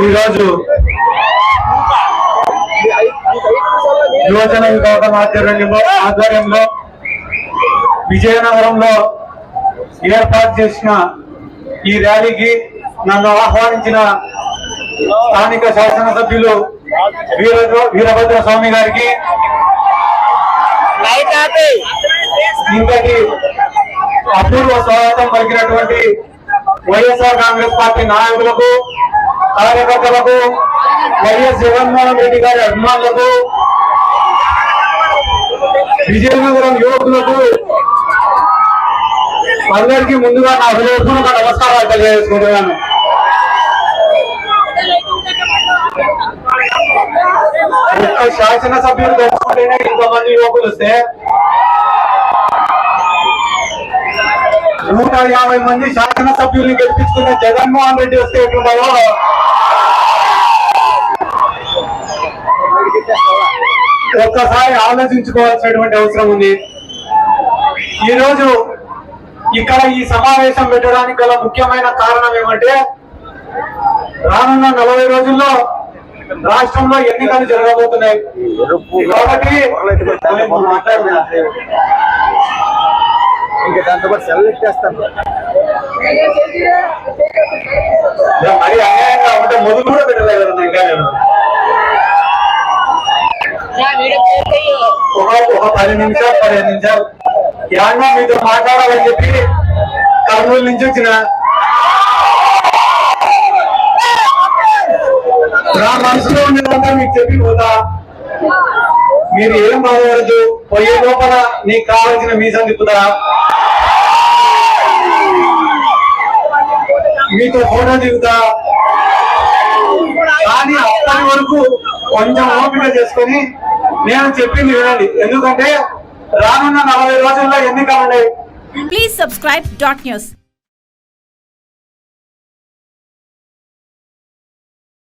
ఈరోజు యువజన విభాగం ఆధ్వర్యంలో ఆధ్వర్యంలో విజయనగరంలో ఏర్పాటు చేసిన ఈ ర్యాలీకి నన్ను ఆహ్వానించిన స్థానిక శాసనసభ్యులు వీర వీరభద్ర స్వామి గారికి ఇంతటి అపూర్వ స్వాగతం పలికినటువంటి వైఎస్ఆర్ కాంగ్రెస్ పార్టీ నాయకులకు కార్యకర్తలకు వైఎస్ జగన్మోహన్ రెడ్డి గారి అభిమానులకు విజయనగరం యువకులకు అందరికీ ముందుగా నా హృదయపూర్వక నమస్కారాలు తెలియజేసుకుంటున్నాను. శాసనసభ్యులు తెలుసుకుంటేనే ఇంతమంది యువకులు వస్తే నూట యాభై మంది శాసనసభ్యుల్ని గెలిపించుకున్న జగన్మోహన్ రెడ్డి వస్తే ఎట్లుంటాయో ఒక్కసారి ఆలోచించుకోవాల్సినటువంటి అవసరం ఉంది. ఈ రోజు ఇక్కడ ఈ సమావేశం పెట్టడానికి గల ముఖ్యమైన కారణం ఏమంటే రానున్న నలభై రోజుల్లో రాష్ట్రంలో ఎన్నికలు జరగబోతున్నాయి. కాబట్టి ఇంకా దాంతో పాటు సెలెక్ట్ చేస్తాను మరి అన్యాయంగా ఉంటే మొదలు కూడా పెట్టలేదు కదా ఇంకా నేను. ఒక పది నిమిషాలు పదిహేను నిమిషాలు. యాడ్నో మీతో మాట్లాడాలని చెప్పి కర్నూలు నుంచి వచ్చిన నా మనసులో ఉండేదంతా మీకు చెప్పి పోతా మీరు ఏం బాధపడదు పోయే లోపల నీకు కావాల్సిన మీసం తిప్పుతా. మీతో ఫోటో దిగుతా. కానీ అప్పటి వరకు కొంచెం ఓపిక చేసుకొని నేను చెప్పింది వినండి. ఎందుకంటే రానున్న నలభై రోజుల్లో ఎన్నికలు ఉన్నాయి. Please subscribe dot news